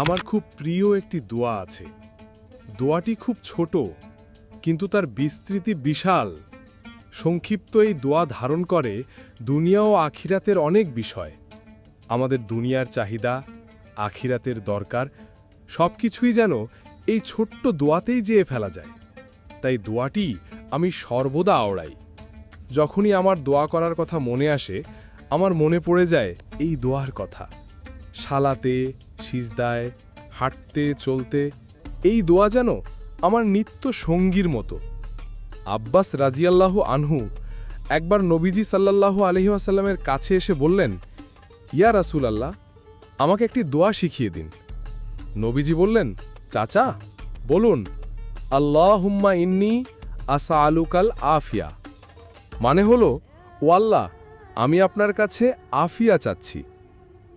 আমার খুব প্রিয় একটি দোয়া আছে। দোয়াটি খুব ছোট, কিন্তু তার বিস্তৃতি বিশাল। সংক্ষিপ্ত এই দোয়া ধারণ করে দুনিয়া ও আখিরাতের অনেক বিষয়। আমাদের দুনিয়ার চাহিদা, আখিরাতের দরকার সব কিছুই যেন এই ছোট্ট দোয়াতেই যেয়ে ফেলা যায়। তাই দোয়াটি আমি সর্বদা আওড়াই। যখনই আমার দোয়া করার কথা মনে আসে, আমার মনে পড়ে যায় এই দোয়ার কথা। শালাতে সিজদায় হাঁটতে, চলতে, এই দোয়া যেন আমার নিত্য সঙ্গীর মতো। আব্বাস রাজিয়াল্লাহ আনহু একবার নবীজি সাল্লাল্লাহু আলহি আসাল্লামের কাছে এসে বললেন, ইয়া রাসূল আল্লাহ আমাকে একটি দোয়া শিখিয়ে দিন। নবীজি বললেন, চাচা, বলুন, আল্লাহুম্মা ইন্নি আসা আলুকাল আফিয়া। মানে হলো, ও আল্লাহ, আমি আপনার কাছে আফিয়া চাচ্ছি।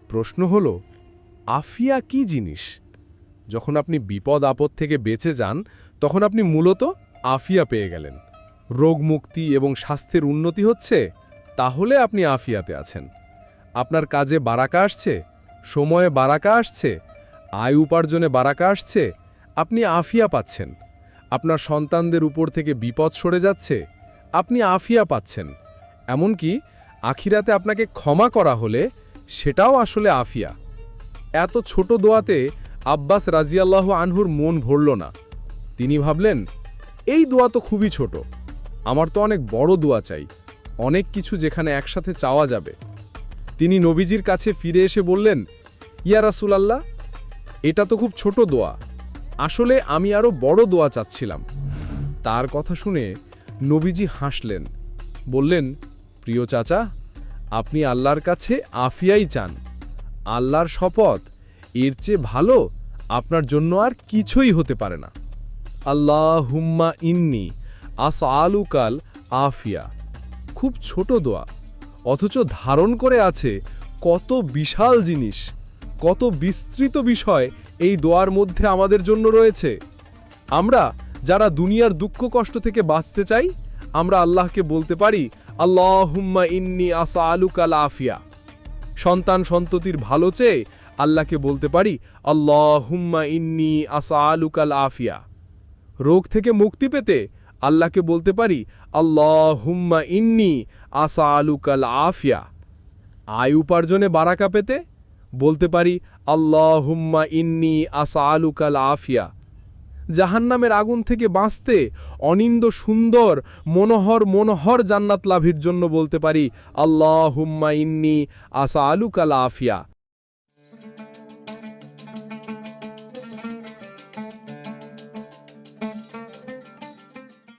প্রশ্ন হল আফিয়া কি জিনিস? যখন আপনি বিপদ আপদ থেকে বেঁচে যান, তখন আপনি মূলত আফিয়া পেয়ে গেলেন। রোগ মুক্তি এবং স্বাস্থ্যের উন্নতি হচ্ছে, তাহলে আপনি আফিয়াতে আছেন। আপনার কাজে বারাকা আসছে, সময়ে বারাকা আসছে, আয় উপার্জনে বারাকা আসছে, আপনি আফিয়া পাচ্ছেন। আপনার সন্তানদের উপর থেকে বিপদ সরে যাচ্ছে, আপনি আফিয়া পাচ্ছেন। এমনকি আখিরাতে আপনাকে ক্ষমা করা হলে, সেটাও আসলে আফিয়া। এত ছোট দোয়াতে আব্বাস রাজিয়াল্লাহ আনহুর মন ভরল না। তিনি ভাবলেন, এই দোয়া তো খুবই ছোট। আমার তো অনেক বড় দোয়া চাই। অনেক কিছু যেখানে একসাথে চাওয়া যাবে। তিনি নবীজির কাছে ফিরে এসে বললেন, ইয়া রাসূলাল্লাহ, এটা তো খুব ছোট দোয়া। আসলে আমি আরও বড় দোয়া চাচ্ছিলাম। তার কথা শুনে নবীজি হাসলেন, বললেন, প্রিয় চাচা, আপনি আল্লাহর কাছে আফিয়াই চান। আল্লাহর শপথ, এর চেয়ে ভালো আপনার জন্য আর কিছুই হতে পারে না। আল্লাহ হুম্মা ইন্নি আস আলুকাল আফিয়া। খুব ছোট দোয়া, অথচ ধারণ করে আছে কত বিশাল জিনিস, কত বিস্তৃত বিষয় এই দোয়ার মধ্যে আমাদের জন্য রয়েছে। আমরা যারা দুনিয়ার দুঃখ কষ্ট থেকে বাঁচতে চাই, আমরা আল্লাহকে বলতে পারি আল্লাহ হুম্মা ইন্নি আসা আলুকাল আফিয়া। সন্তান সন্ততির ভালো চেয়ে আল্লাহকে বলতে পারি আল্লাহ হুম্মা ইন্নি আসা আলুকাল আফিয়া। রোগ থেকে মুক্তি পেতে আল্লাহকে বলতে পারি আল্লাহ হুম্মা ইন্নি আসা আলুকাল আফিয়া। আয় উপার্জনে বারাকা পেতে বলতে পারি আল্লাহ হুম্মা ইন্নি আসা আলুকাল আফিয়া। জাহান্নামের আগুন থেকে বাঁচতে অনিন্দ সুন্দর, মনোহর মনোহর জান্নাত লাভের জন্য বলতে পারি, আল্লাহুম্মা ইন্নি আসা আলুকাল আফিয়া